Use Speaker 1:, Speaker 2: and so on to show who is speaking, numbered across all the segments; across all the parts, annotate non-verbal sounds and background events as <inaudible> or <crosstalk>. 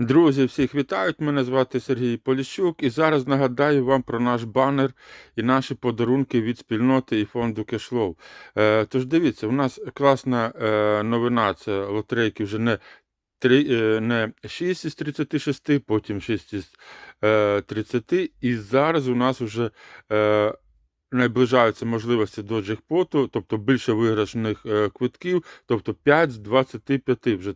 Speaker 1: Друзі, всіх вітають! Мене звати Сергій Поліщук, і зараз нагадаю вам про наш банер і наші подарунки від спільноти і фонду Кешлоу. Е, тож дивіться, у нас класна е, новина. Це лотерейки вже не, 3, е, не 6 із 36, потім 6 із е, 30. І зараз у нас вже наближаються можливості до джекпоту, тобто більше виграшних квитків, тобто 5 з 25 вже.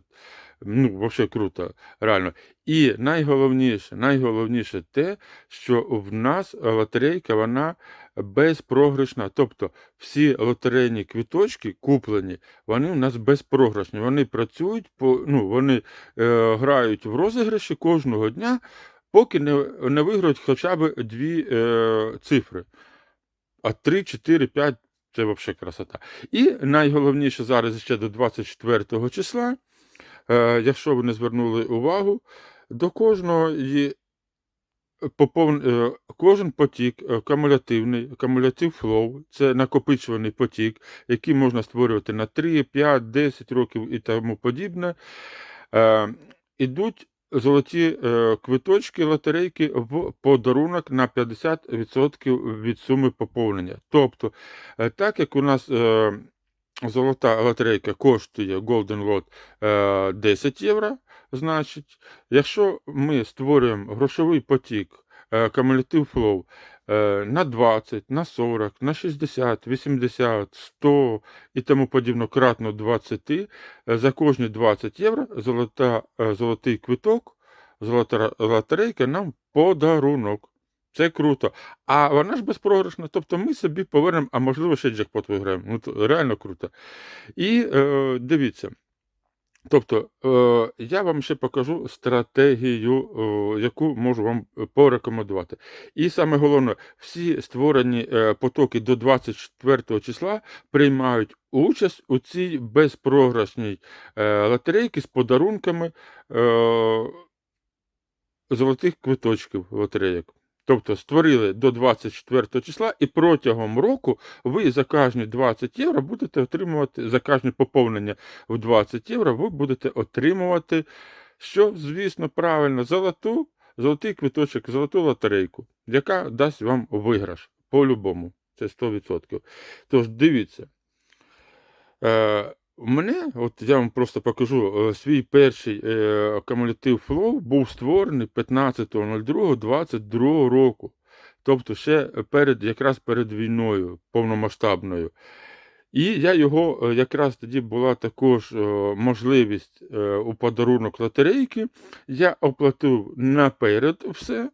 Speaker 1: Ну, взагалі круто, реально. І найголовніше, найголовніше те, що в нас лотерейка вона безпрограшна. Тобто всі лотерейні квіточки куплені, вони у нас безпрограшні. Вони працюють, ну, вони е, грають в розіграші кожного дня, поки не, не виграють хоча б дві е, цифри. А 3, 4, 5 це взагалі красота. І найголовніше зараз ще до 24 числа. Е, якщо ви не звернули увагу, до кожного є попов... е, кожен потік е, кумулятивний, кумулятив флоу, це накопичуваний потік, який можна створювати на 3, 5, 10 років і тому подібне. Е, ідуть золоті е, квиточки лотерейки в подарунок на 50% від суми поповнення. Тобто, е, так як у нас. Е, Золота лотерейка коштує Golden Lot е, 10 євро. Значить, якщо ми створюємо грошовий потік е, Cumulative Flow е, на 20, на 40, на 60, 80, 100 і тому подібно кратно 20, е, за кожні 20 євро золота, е, золотий квиток, золота лотерейка нам подарунок. Це круто. А вона ж безпрограшна. Тобто ми собі повернемо, а можливо, ще джекпот виграємо. Ну, то реально круто. І е, дивіться. Тобто, е, я вам ще покажу стратегію, е, яку можу вам порекомендувати. І саме головне, всі створені е, потоки до 24 числа приймають участь у цій безпрограшній е, лотерейці з подарунками е, золотих квиточків лотерейок. Тобто створили до 24 числа, і протягом року ви за кожні 20 євро будете отримувати, за кожне поповнення в 20 євро, ви будете отримувати, що, звісно, правильно, золоту, золотий квиточок, золоту лотерейку, яка дасть вам виграш по-любому. Це 100%. Тож дивіться. Е, мене, от я вам просто покажу, е, свій перший е, кумулятив флоу був створений 15.02.22 року. Тобто ще перед, якраз перед війною повномасштабною. І я його е, якраз тоді була також е, можливість у подарунок лотерейки. Я оплатив наперед все.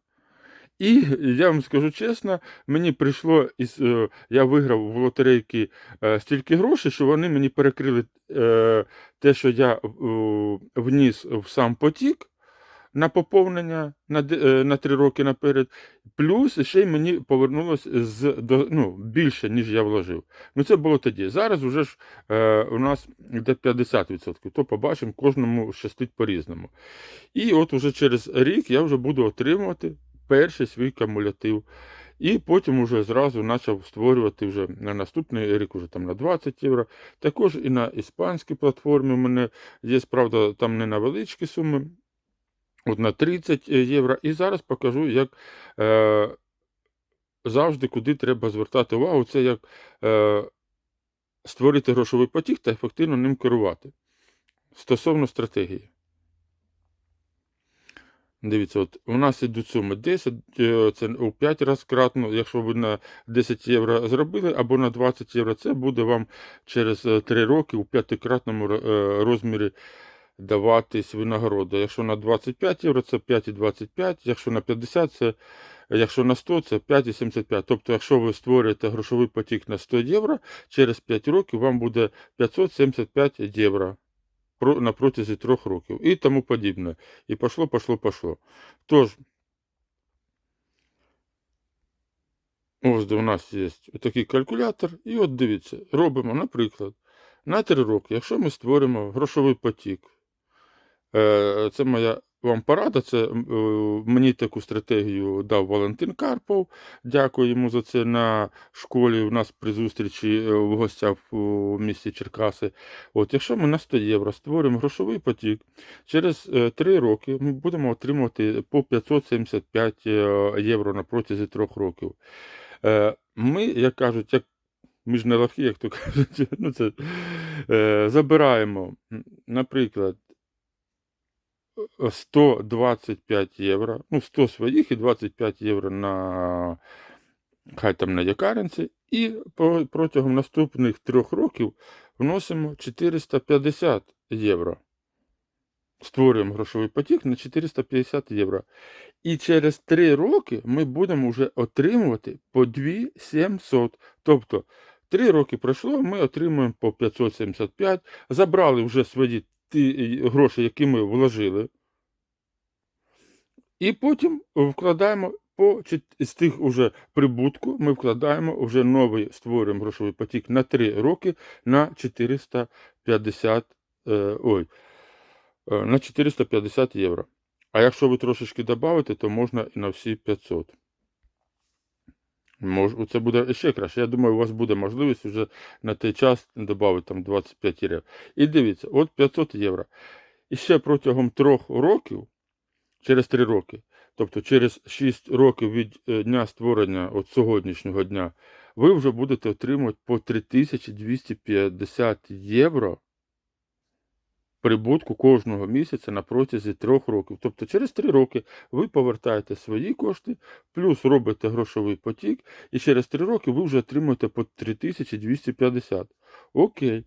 Speaker 1: І я вам скажу чесно, мені прийшло із. е, Я виграв в лотерейки е, стільки грошей, що вони мені перекрили е, те, що я вніс в сам потік на поповнення на, на 3 роки наперед. Плюс ще й мені повернулося з, до, ну, більше, ніж я вложив. Ну це було тоді. Зараз вже ж е, у нас йде 50%, то побачимо, кожному щастить по-різному. І от уже через рік я вже буду отримувати перший свій кумулятив. І потім уже зразу почав створювати вже на наступний рік, уже там на 20 євро. Також і на іспанській платформі у мене є, правда, там не на величкі суми, от на 30 євро. І зараз покажу, як е, завжди куди треба звертати увагу. Це як е, створити грошовий потік та ефективно ним керувати. Стосовно стратегії. Дивіться, от у нас ідуть суми 10, е, це у 5 разів кратно, якщо ви на 10 євро зробили, або на 20 євро, це буде вам через 3 роки у п'ятикратному е, розмірі даватись винагорода. Якщо на 25 євро, це 5,25, якщо на 50, це якщо на 100, це 5,75. Тобто, якщо ви створюєте грошовий потік на 100 євро, через 5 років вам буде 575 євро на протязі трьох років і тому подібне. І пошло, пошло, пошло. Тож, ось де у нас є такий калькулятор, і от дивіться, робимо, наприклад, на 3 роки, якщо ми створимо грошовий потік, е, це моя вам порада. Це е, мені таку стратегію дав Валентин Карпов. Дякую йому за це на школі. У нас при зустрічі е, в гостях у місті Черкаси. От, якщо ми на 100 євро створимо грошовий потік, через 3 роки ми будемо отримувати по 575 е, євро на протязі 3 років. Е, Ми, як кажуть, як ми ж не лохи, як то <laughs> кажуть, ну це, е, забираємо, наприклад, 125 євро, ну 100 своїх і 25 євро на хай там на якаринці, і протягом наступних трьох років вносимо 450 євро. Створюємо грошовий потік на 450 євро. І через 3 роки ми будемо вже отримувати по 2700. Тобто 3 роки пройшло, ми отримуємо по 575, забрали вже свої ті е, гроші, які ми вложили. І потім вкладаємо по з тих уже прибутку, ми вкладаємо вже новий створюємо грошовий потік на 3 роки на 450, е, ой, е, на 450 євро. А якщо ви трошечки додаите, то можна і на всі 500. Мож, це буде ще краще. Я думаю, у вас буде можливість вже на той час додати там 25 євро. І дивіться, от 500 євро. І ще протягом трьох років, через 3 роки, тобто через 6 років від е, дня створення от сьогоднішнього дня, ви вже будете отримувати по 3250 євро прибутку кожного місяця на протязі трьох років. Тобто через три роки ви повертаєте свої кошти, плюс робите грошовий потік, і через три роки ви вже отримуєте по 3250. Окей.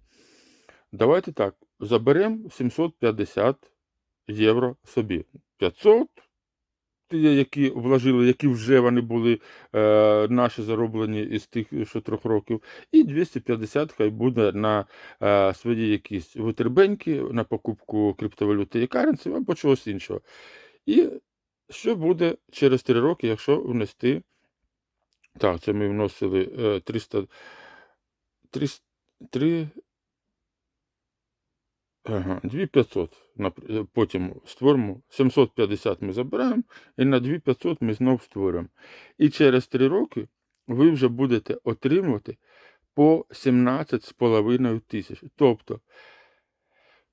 Speaker 1: Давайте так. Заберемо 750 євро собі. 500, ті, які вложили, які вже вони були е, наші зароблені із тих, що трьох років, і 250 хай буде на е, свої якісь витребеньки, на покупку криптовалюти і каренців або чогось іншого. І що буде через 3 роки, якщо внести. Так, це ми вносили е, 300, 300, 3, Ага, 2500. е, Потім створимо 750 ми забираємо, і на 2500 ми знов створюємо. І через 3 роки ви вже будете отримувати по 17,5 тисяч. Тобто,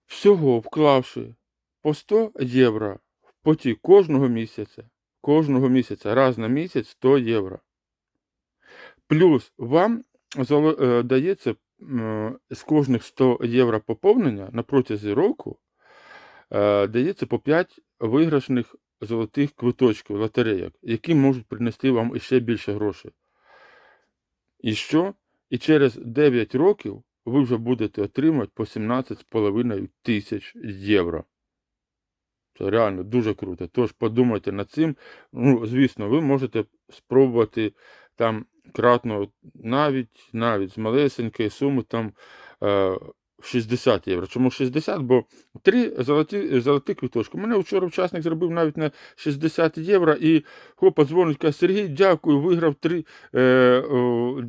Speaker 1: всього вклавши по 100 євро в потік кожного місяця, кожного місяця, раз на місяць 100 євро. Плюс вам е, дається з кожних 100 євро поповнення на протязі року е, дається по 5 виграшних золотих квиточків, лотерейок, які можуть принести вам іще більше грошей. І що? І через 9 років ви вже будете отримувати по 17,5 тисяч євро. Це реально дуже круто. Тож подумайте над цим. Ну, звісно, ви можете спробувати там кратно навіть навіть з малесенької суми там е, 60 євро. Чому 60? Бо три золоті, золоті квіточки. Мене вчора учасник зробив навіть на 60 євро і хопа дзвонить, каже, Сергій, дякую, виграв три, е, о,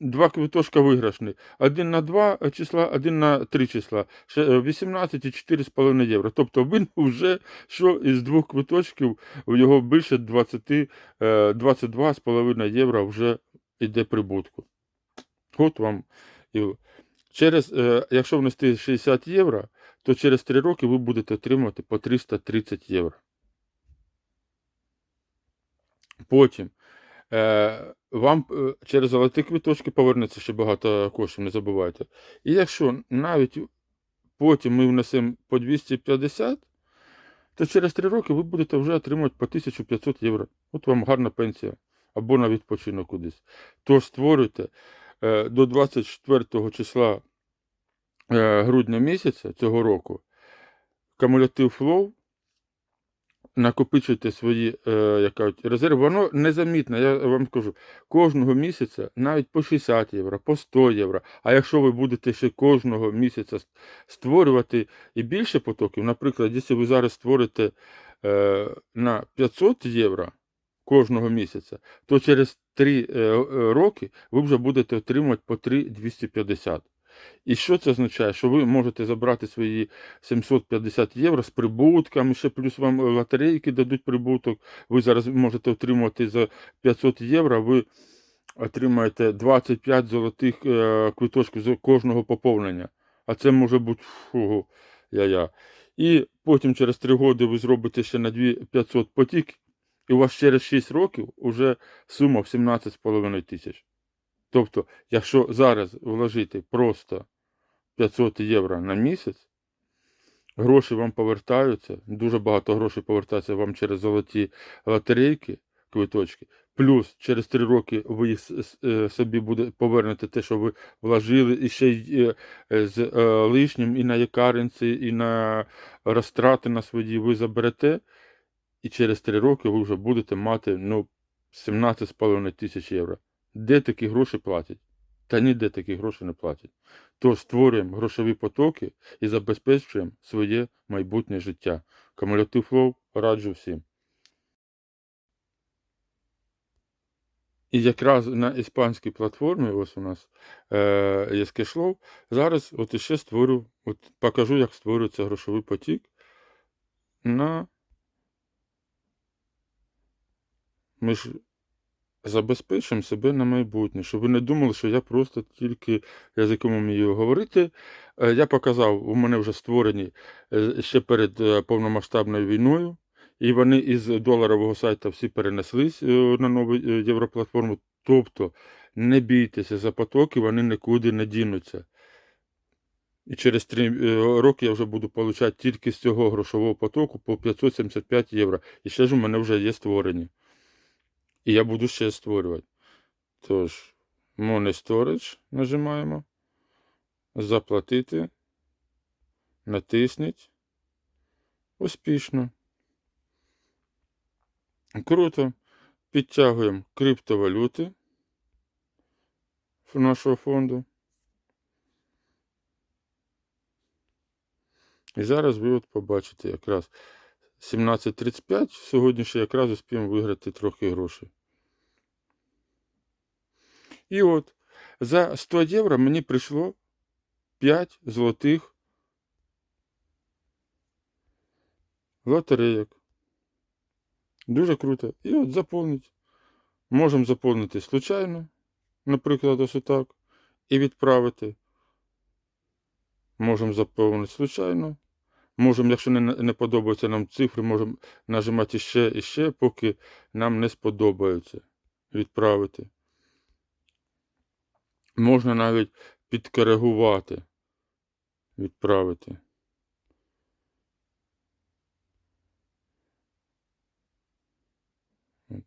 Speaker 1: два квіточка виграшні. Один на два числа, один на три числа. Ще, е, 18 і 4,5 євро. Тобто він <laughs> вже що із двох квиточків у його більше 20, е, 22,5 євро вже йде прибутку. От вам. Через, е, якщо внести 60 євро, то через 3 роки ви будете отримувати по 330 євро. Потім е, вам е, через золоті квіточки повернеться ще багато коштів, не забувайте. І якщо навіть потім ми внесемо по 250, то через 3 роки ви будете вже отримувати по 1500 євро. От вам гарна пенсія або на відпочинок кудись. Тож створюйте е, до 24 числа е, грудня місяця цього року кумулятив flow, накопичуйте свої е, резерви. Воно незамітне, я вам скажу, кожного місяця навіть по 60 євро, по 100 євро. А якщо ви будете ще кожного місяця створювати і більше потоків, наприклад, якщо ви зараз створите е, на 500 євро кожного місяця, то через 3 е, е, роки ви вже будете отримувати по 3 250. І що це означає? Що ви можете забрати свої 750 євро з прибутками, ще плюс вам лотерейки дадуть прибуток. Ви зараз можете отримувати за 500 євро, ви отримаєте 25 золотих е, квиточків з кожного поповнення. А це може бути фу, я-я. І потім через 3 роки ви зробите ще на 2500 потік, і у вас через 6 років вже сума в 17,5 тисяч. Тобто, якщо зараз вложити просто 500 євро на місяць, гроші вам повертаються, дуже багато грошей повертається вам через золоті лотерейки, квиточки. Плюс через 3 роки ви їх е, собі буде, повернете те, що ви вложили, і ще й е, е, з лишнім і на якаринці, і на розтрати на свої ви заберете, і через 3 роки ви вже будете мати ну, 17,5 тисяч євро. Де такі гроші платять? Та ніде такі гроші не платять. Тож створюємо грошові потоки і забезпечуємо своє майбутнє життя. Кумулятив флоу раджу всім. І якраз на іспанській платформі, ось у нас е, є кешлоу, зараз от іще створю, от покажу, як створюється грошовий потік на. Ми ж забезпечимо себе на майбутнє, щоб ви не думали, що я просто тільки язиком вмію говорити. Е, Я показав, у мене вже створені е, ще перед е, повномасштабною війною, і вони із доларового сайту всі перенеслись на нову європлатформу. Тобто не бійтеся за потоки, вони нікуди не дінуться. І через 3 роки я вже буду отримати тільки з цього грошового потоку по 575 євро. І ще ж у мене вже є створені. І я буду ще створювати. Тож, Money Storage нажимаємо. Заплатити. Натисніть. Успішно. Круто. Підтягуємо криптовалюти нашого фонду. І зараз ви от побачите якраз 17.35. Сьогодні ще якраз успіємо виграти трохи грошей. І от за 100 євро мені прийшло 5 золотих лотерейок. Дуже круто. І от заповнити. Можемо заповнити случайно, наприклад, ось отак, і відправити. Можемо заповнити случайно. Можемо, якщо не, не подобаються нам цифри, можемо нажимати ще і ще, поки нам не сподобаються. Відправити. Можна навіть підкоригувати. Відправити.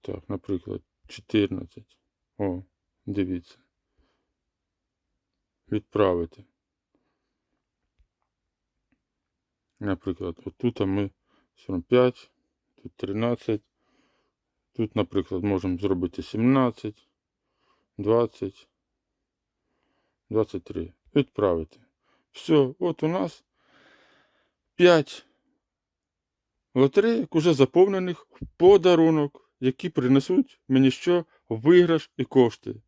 Speaker 1: Так, наприклад, 14. О, дивіться. Відправити. Наприклад, отут ми 45, тут 13. Тут, наприклад, можемо зробити 17, 20, 23. Відправити. Все, от у нас 5 лотереїк уже заповнених в подарунок, які принесуть мені що виграш і кошти.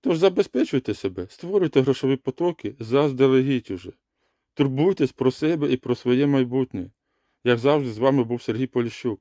Speaker 1: Тож забезпечуйте себе, створюйте грошові потоки заздалегідь уже. Турбуйтесь про себе і про своє майбутнє. Як завжди, з вами був Сергій Поліщук.